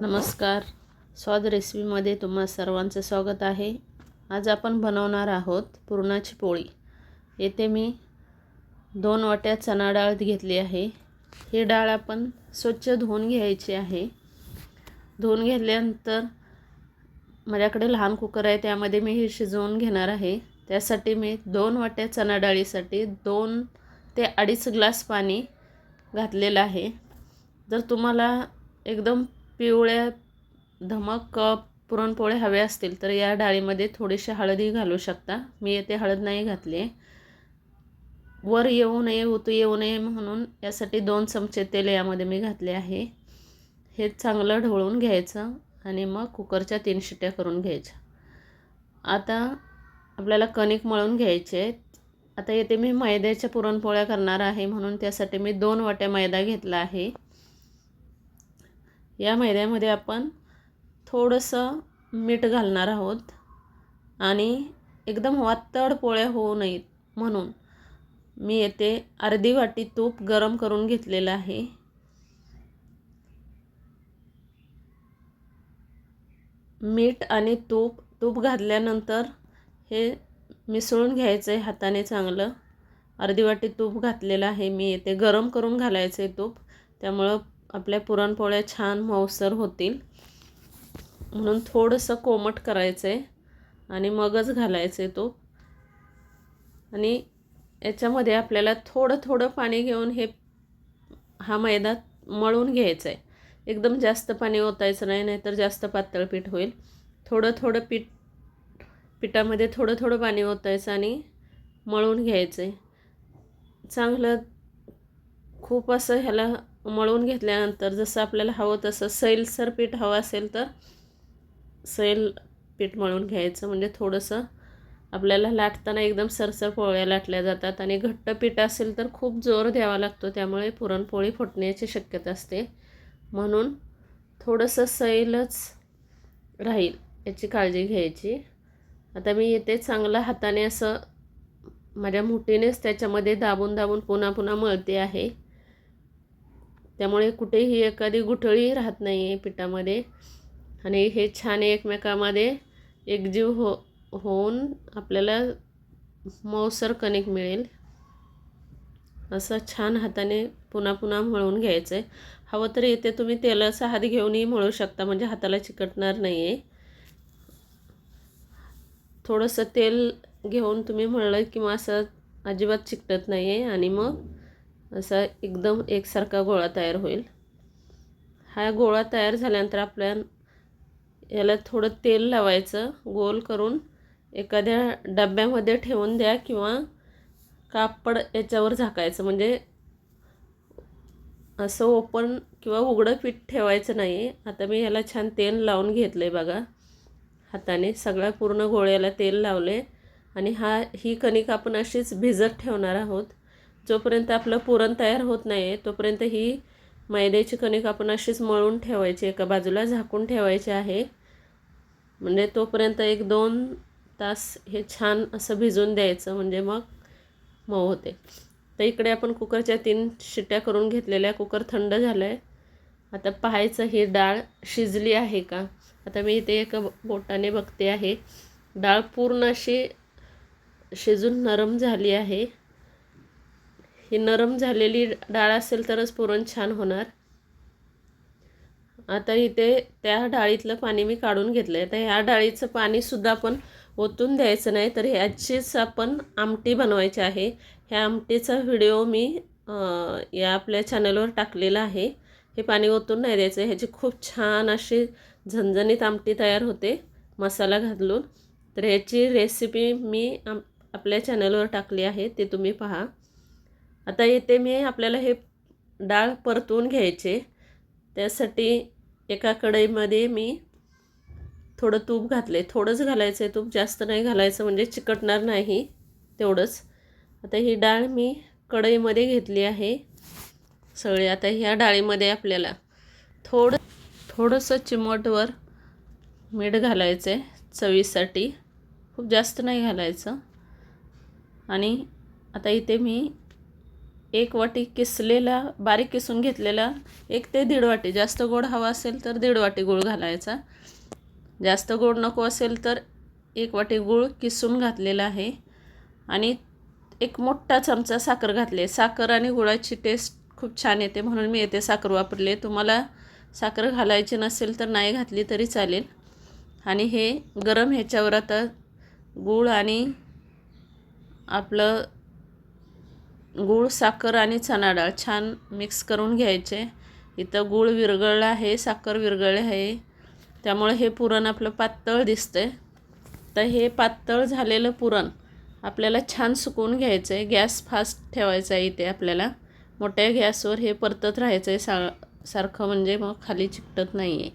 नमस्कार. स्वाद रेसिपीमध्ये तुम्हा सर्वांचं स्वागत आहे. आज आपण बनवणार आहोत पुरणाची पोळी. येथे मी दोन वाट्या चणा डाळ घेतली आहे. ही डाळ आपण स्वच्छ धुवून घ्यायची आहे. धुवून घेतल्यानंतर माझ्याकडे लहान कुकर आहे त्यामध्ये मी हे शिजवून घेणार आहे. त्यासाठी मी दोन वाट्या चणा डाळीसाठी दोन ते अडीच ग्लास पाणी घातलेलं आहे. जर तुम्हाला एकदम पिवळ्या धमक पुरणपोळे हवे असतील तर या डाळीमध्ये थोडीशी हळदी घालू शकता. मी येथे हळद नाही घातली. आहे वर येऊ नये उतू येऊ नये म्हणून यासाठी दोन चमचे तेल यामध्ये मी घातले आहे. हे चांगलं ढवळून घ्यायचं आणि मग कुकरच्या तीन शिट्ट्या करून घ्यायच्या. आता आपल्याला कणिक मळून घ्यायचे आहेत. आता येथे मी मैद्याच्या पुरणपोळ्या करणार आहे म्हणून त्यासाठी मी दोन वाट्या मैदा घेतला आहे. या मैद्यामध्ये आपण थोडंसं मीठ घालणार आहोत आणि एकदम वातड पोळ्या होऊ नयेत म्हणून मी येथे अर्धी वाटी तूप गरम करून घेतलेलं आहे. मीठ आणि तूप तूप घातल्यानंतर हे मिसळून घ्यायचं आहे हाताने चांगलं. अर्धी वाटी तूप घातलेलं आहे. मी येते गरम करून घालायचं आहे तूप. त्यामुळं आपल्या पुरणपोळ्या छान मऊसर होतील. म्हणून थोडंसं कोमट करायचं आहे आणि मगच घालायचं आहे तो. आणि याच्यामध्ये आपल्याला थोडं थोडं पाणी घेऊन हे हा मैदा मळून घ्यायचा आहे एकदम जास्त पाणी ओतायचं नाही नाहीतर जास्त पातळ पीठ होईल. थोडं थोडं पीठ पिठामध्ये थोडं थोडं पाणी ओतायचं आणि मळून घ्यायचं आहे चांगलं खूप असं ह्याला मळून घेतल्यानंतर जसं आपल्याला हवं तसं सैलसर पीठ हवं असेल तर सैल पीठ मळून घ्यायचं. म्हणजे थोडंसं आपल्याला लाटताना एकदम सरसर पोळ्या लाटल्या जातात आणि घट्ट पीठ असेल तर खूप जोर द्यावा लागतो. त्यामुळे पुरणपोळी फुटण्याची शक्यता असते. म्हणून थोडंसं सैलच राहील याची काळजी घ्यायची. आता मी येते चांगलं हाताने असं माझ्या मुठीनेच त्याच्यामध्ये दाबून दाबून पुन्हा पुन्हा मळते आहे. त्यामुळे कुठेही एखादी गुठळी राहत नाही आहे पिठामध्ये. आणि हे छान एकमेकामध्ये एकजीव हो होऊन आपल्याला मऊसर कणिक मिळेल. असं छान हाताने पुन्हा पुन्हा मळून घ्यायचं आहे हवं तर इथे तुम्ही तेलाचा हात घेऊनही मळू शकता म्हणजे हाताला चिकटणार नाही आहे थोडंसं तेल घेऊन तुम्ही मळलं किंवा असं अजिबात चिकटत नाही आहे आणि मग असा एकदम एकसारखा गोळा तयार होईल. हा गोळा तयार झाल्यानंतर आपल्या याला थोडं तेल लावायचं. गोल करून एखाद्या डब्यामध्ये ठेवून द्या किंवा कापड याच्यावर झाकायचं. म्हणजे असं ओपन किंवा उघडं पीठ ठेवायचं नाही. आता मी ह्याला छान तेल लावून घेतलं आहे बघा. हाताने सगळ्या पूर्ण गोळ्याला तेल लावले आणि हा ही कणिक आपण अशीच भिजत ठेवणार आहोत. जोपर्यंत आपलं पुरण तयार होत नाही आहे तोपर्यंत ही मैद्याची कणिक आपण अशीच मळून ठेवायची एका बाजूला झाकून ठेवायची आहे. म्हणजे तोपर्यंत एक दोन तास हे छान असं भिजून द्यायचं म्हणजे मग मऊ होते. तर इकडे आपण कुकरच्या तीन शिट्ट्या करून घेतलेल्या कुकर थंड झालं आहे आता पाहायचं ही डाळ शिजली आहे का? आता मी इथे एका बोटाने बघते आहे. डाळ पूर्ण अशी शिजून नरम झाली आहे. ही नरम झालेली डाळ असेल तरच पुरण छान होणार. आता इथे त्या डाळीतलं पाणी मी काढून घेतलं आहे तर ह्या डाळीचं पाणीसुद्धा आपण ओतून द्यायचं नाही तर ह्याचीच आपण आमटी बनवायची आहे. ह्या आमटीचा व्हिडिओ मी या आपल्या चॅनलवर टाकलेला आहे. हे पाणी ओतून नाही द्यायचं. ह्याची खूप छान अशी झणझणीत आमटी तयार होते मसाला घालून. तर ह्याची रेसिपी मी आम आपल्या चॅनलवर टाकली आहे ते तुम्ही पहा. आता येते मी आपल्याला हे डाळ परतून घ्यायचे. त्यासाठी एका कढईमध्ये मी थोडं तूप घातले. थोडंच घालायचं आहे तूप जास्त नाही घालायचं म्हणजे चिकटणार नाही तेवढंच. आता ही डाळ मी कढईमध्ये घेतली आहे. सगळी आता ह्या डाळीमध्ये आपल्याला थोडं थोडंसं चिमटवर मीठ घालायचं आहे चवीसाठी. खूप जास्त नाही घालायचं. आणि आता इथे मी एक वाटी किसलेला बारीक किसून घेतलेला एक ते दीड वाटी. जास्त गोड हवा असेल तर दीड वाटी गूळ घालायचा. जास्त गोड नको असेल तर एक वाटी गूळ किसून घातलेला आहे. आणि एक मोठा चमचा साखर घातली साखर आणि गुळाची टेस्ट खूप छान येते म्हणून मी येथे साखर वापरले तुम्हाला साखर घालायची नसेल तर नाही घातली तरी चालेल. आणि हे गरम ह्याच्यावर आता गूळ आणि आपलं गूळ साखर आणि चणा डाळ छान मिक्स करून घ्यायचे. इथं गूळ विरघळलं आहे साखर विरघळले आहे. त्यामुळे हे पुरण आपलं पातळ दिसतंय तर हे पातळ झालेलं पुरण आपल्याला छान सुकवून घ्यायचं आहे गॅस फास्ट ठेवायचा आहे इथे आपल्याला. मोठ्या गॅसवर हे परतत राहायचं आहे सा सारखं म्हणजे मग खाली चिकटत नाही आहे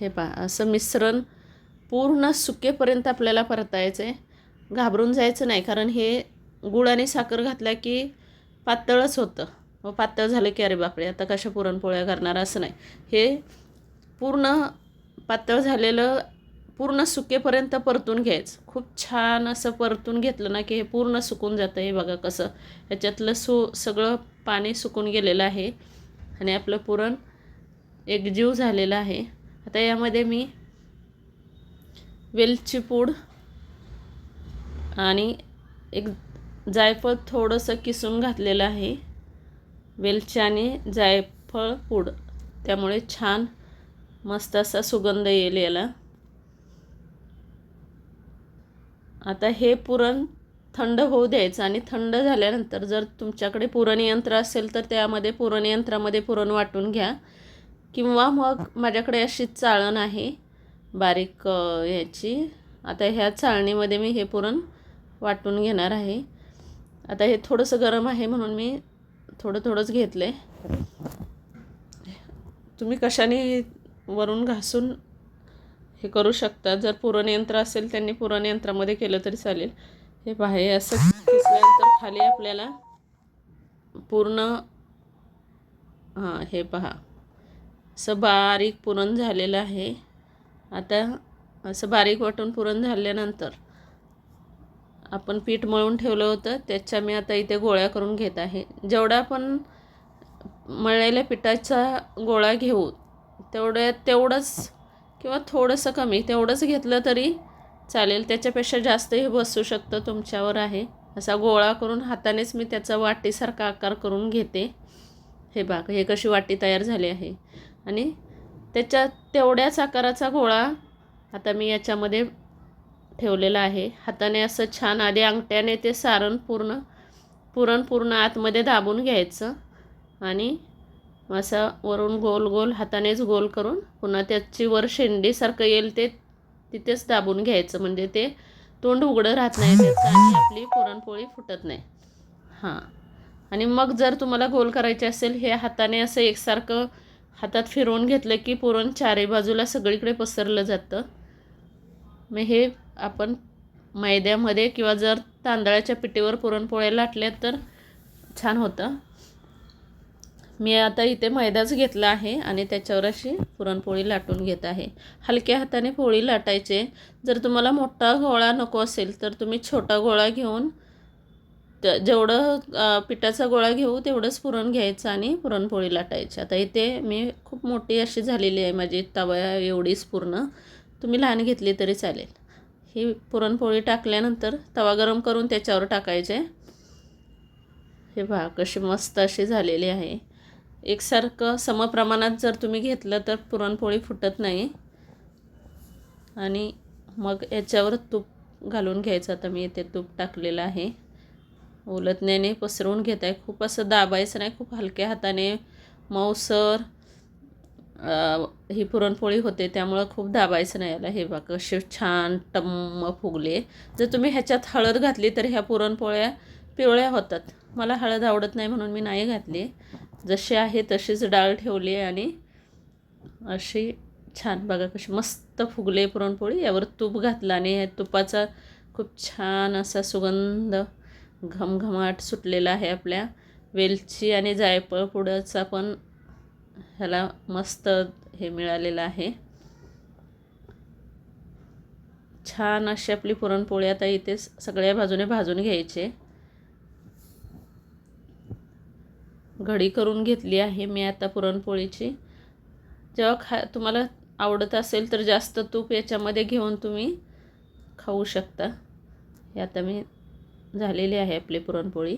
हे पहा असं मिश्रण पूर्ण सुकेपर्यंत आपल्याला परतायचं आहे घाबरून जायचं नाही कारण हे गुळ आणि साखर घातला की पातळच होतं. व पातळ झालं की अरे बापरे आता कशा पुरणपोळ्या करणार असं नाही. हे पूर्ण पातळ झालेलं पूर्ण सुकेपर्यंत परतून घ्यायचं. खूप छान असं परतून घेतलं ना की हे पूर्ण सुकून जातं. हे बघा कसं ह्याच्यातलं सु सगळं पाणी सुकून गेलेलं आहे आणि आपलं पुरण एकजीव झालेलं आहे. आता यामध्ये मी वेलची पूड आणि एक जायफळ थोडंसं किसून घातलेलं आहे. वेलची आणि जायफळ पूड. त्यामुळे छान मस्त असा सुगंध येईल याला. आता हे पुरण थंड होऊ द्यायचं आणि थंड झाल्यानंतर जर तुमच्याकडे पुरणयंत्र असेल तर त्यामध्ये पुरणयंत्रामध्ये पुरण वाटून घ्या. किंवा मग माझ्याकडे अशी चाळण आहे बारीक ह्याची आता ह्या चाळणीमध्ये मी हे पुरण वाटून घेणार आहे. आता हे थोडंसं गरम आहे म्हणून मी थोडं थोडंच घेतलं. आहे तुम्ही कशाने वरून घासून हे करू शकता? जर पुरणयंत्र असेल त्यांनी पुरणयंत्रामध्ये केलं तरी चालेल. हे पहा हे असं किसल्यानंतर खाली आपल्याला पूर्ण हां हे पहा. असं बारीक पुरण झालेलं आहे. आता असं बारीक वाटून पुरण झाल्यानंतर आपण पीठ मळून ठेवलं होतं त्याच्या मी आता इथे गोळ्या करून घेत आहे. जेवढा आपण मळलेल्या पिठाचा गोळा घेऊ तेवढ्या तेवढंच किंवा थोडंसं कमी तेवढंच घेतलं तरी चालेल. त्याच्यापेक्षा जास्तही बसू शकतं तुमच्यावर आहे. असा गोळा करून हातानेच मी त्याचा वाटीसारखा आकार करून घेते. हे बाग हे कशी वाटी तयार झाली आहे. आणि त्याच्या तेवढ्याच आकाराचा गोळा आता मी याच्यामध्ये ठेवलेलं आहे. हाताने असं छान आधी अंगठ्याने ते सारण पूर्ण पुरण पूर्ण आतमध्ये दाबून घ्यायचं आणि असं वरून गोल गोल हातानेच गोल करून पुन्हा त्याची वर शेंडीसारखं येईल ते तिथेच दाबून घ्यायचं. म्हणजे ते तोंड उघडं राहत नाही त्याचं आणि आपली पुरणपोळी फुटत नाही. हां. आणि मग जर तुम्हाला गोल करायचे असेल हे हाताने असं एकसारखं हातात फिरवून घेतलं की पुरण चारही बाजूला सगळीकडे पसरलं जातं. मग हे आपण मैद्यामध्ये किंवा जर तांदळाच्या पिठीवर पुरणपोळ्या लाटल्या तर छान होतं. मी आता इथे मैदाच घेतला आहे आणि त्याच्यावर अशी पुरणपोळी लाटून घेत आहे. हलक्या हाताने पोळी लाटायचे. जर तुम्हाला मोठा गोळा नको असेल तर तुम्ही छोटा गोळा घेऊन जेवढं पिठाचा गोळा घेऊ तेवढंच पुरण घ्यायचं आणि पुरणपोळी लाटायची. आता इथे मी खूप मोठी अशी झालेली आहे. माझी तवा एवढीच पूर्ण. तुम्ही लहान घेतली तरी चालेल. ही पुरणपोळी टाकल्यानंतर तवा गरम करून त्याच्यावर टाकायचे. हे पहा कशी मस्त अशी झालेली आहे. एकसारखं समप्रमाणात जर तुम्ही घेतलं तर पुरणपोळी फुटत नाही. आणि मग याच्यावर तूप घालून घ्यायचं. आता मी इथे तूप टाकलेलं आहे. उलटण्याने पसरवून घेत आहे खूप असं दाबायचं नाही. खूप हलक्या हाताने मऊसर ही पुरणपोळी होते त्यामुळं खूप दाबायचं नाही याला. हे बा कसे छान टम्म फुगले. जर तुम्ही ह्याच्यात हळद घातली तर ह्या पुरणपोळ्या पिवळ्या होतात. मला हळद आवडत नाही म्हणून मी नाही घातली. जशी आहे तशीच डाळ ठेवली आहे आणि अशी छान बघा कशी मस्त फुगले पुरणपोळी. यावर तूप घातलं आणि या तुपाचा खूप छान असा सुगंध घमघमाट सुटलेला आहे आपल्या वेलची आणि जायफळ पुढंचा पण ह्याला मस्त हे मिळालेलं आहे. छान अशी आपली पुरणपोळी आता इथे सगळ्या बाजूने भाजून घ्यायचे. घडी करून घेतली आहे मी आता पुरणपोळीची. जेव्हा खा तुम्हाला आवडत असेल तर जास्त तूप याच्यामध्ये घेऊन तुम्ही खाऊ शकता. हे आता मी झालेली आहे आपली पुरणपोळी.